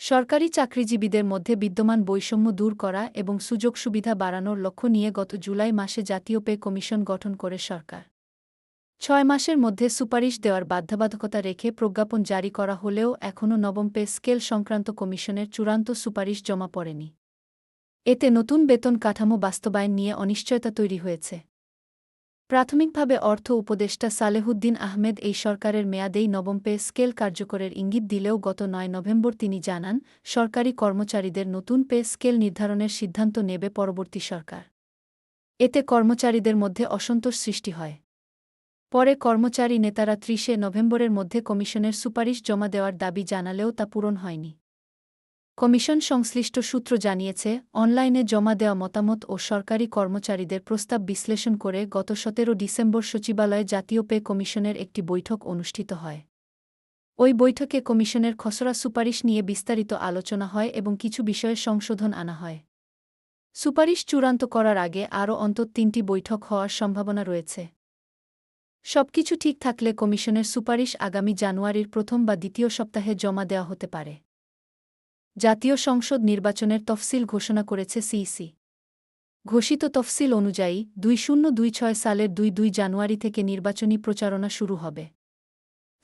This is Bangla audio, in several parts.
সরকারি চাকরিজীবীদের মধ্যে বিদ্যমান বৈষম্য দূর করা এবং সুযোগ সুবিধা বাড়ানোর লক্ষ্য নিয়ে গত জুলাই মাসে জাতীয় পে কমিশন গঠন করে সরকার। ছয় মাসের মধ্যে সুপারিশ দেওয়ার বাধ্যবাধকতা রেখে প্রজ্ঞাপন জারি করা হলেও এখনও নবম পে স্কেল সংক্রান্ত কমিশনের চূড়ান্ত সুপারিশ জমা পড়েনি। এতে নতুন বেতন কাঠামো বাস্তবায়ন নিয়ে অনিশ্চয়তা তৈরি হয়েছে। প্রাথমিকভাবে অর্থ উপদেষ্টা সালেহুদ্দিন আহমেদ এই সরকারের মেয়াদেই নবম পে স্কেল কার্যকরের ইঙ্গিত দিলেও গত নয় নভেম্বর তিনি জানান, সরকারি কর্মচারীদের নতুন পে স্কেল নির্ধারণের সিদ্ধান্ত নেবে পরবর্তী সরকার। এতে কর্মচারীদের মধ্যে অসন্তোষ সৃষ্টি হয়। পরে কর্মচারী নেতারা ত্রিশে নভেম্বরের মধ্যে কমিশনের সুপারিশ জমা দেওয়ার দাবি জানালেও তা পূরণ হয়নি। কমিশন সংশ্লিষ্ট সূত্র জানিয়েছে, অনলাইনে জমা দেওয়া মতামত ও সরকারি কর্মচারীদের প্রস্তাব বিশ্লেষণ করে গত সতেরো ডিসেম্বর সচিবালয়ে জাতীয় পে কমিশনের একটি বৈঠক অনুষ্ঠিত হয়। ওই বৈঠকে কমিশনের খসড়া সুপারিশ নিয়ে বিস্তারিত আলোচনা হয় এবং কিছু বিষয়ে সংশোধন আনা হয়। সুপারিশ চূড়ান্ত করার আগে আরও অন্তত তিনটি বৈঠক হওয়ার সম্ভাবনা রয়েছে। সবকিছু ঠিক থাকলে কমিশনের সুপারিশ আগামী জানুয়ারির প্রথম বা দ্বিতীয় সপ্তাহে জমা দেওয়া হতে পারে। জাতীয় সংসদ নির্বাচনের তফসিল ঘোষণা করেছে সিইসি। ঘোষিত তফসিল অনুযায়ী দুই শূন্য দুই ছয় সালের দুই দুই জানুয়ারি থেকে নির্বাচনী প্রচারণা শুরু হবে।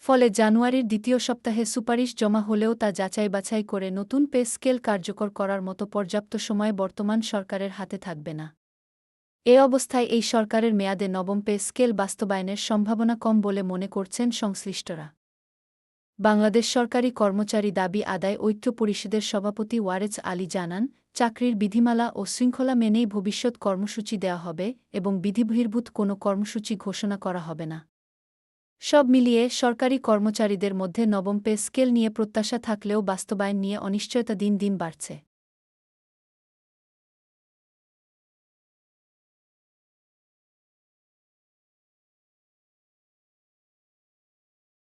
ফলে জানুয়ারির দ্বিতীয় সপ্তাহে সুপারিশ জমা হলেও তা যাচাই বাছাই করে নতুন পে স্কেল কার্যকর করার মতো পর্যাপ্ত সময় বর্তমান সরকারের হাতে থাকবে না। এ অবস্থায় এই সরকারের মেয়াদে নবম পে স্কেল বাস্তবায়নের সম্ভাবনা কম বলে মনে করছেন সংশ্লিষ্টরা। বাংলাদেশ সরকারি কর্মচারী দাবি আদায় ঐক্য পরিষদের সভাপতি ওয়ারেজ আলী জানান, চাকরির বিধিমালা ও শৃঙ্খলা মেনেই ভবিষ্যৎ কর্মসূচি দেওয়া হবে এবং বিধিবহির্ভূত কোনো কর্মসূচি ঘোষণা করা হবে না। সব মিলিয়ে সরকারি কর্মচারীদের মধ্যে নবম পে স্কেল নিয়ে প্রত্যাশা থাকলেও বাস্তবায়ন নিয়ে অনিশ্চয়তা দিন দিন বাড়ছে।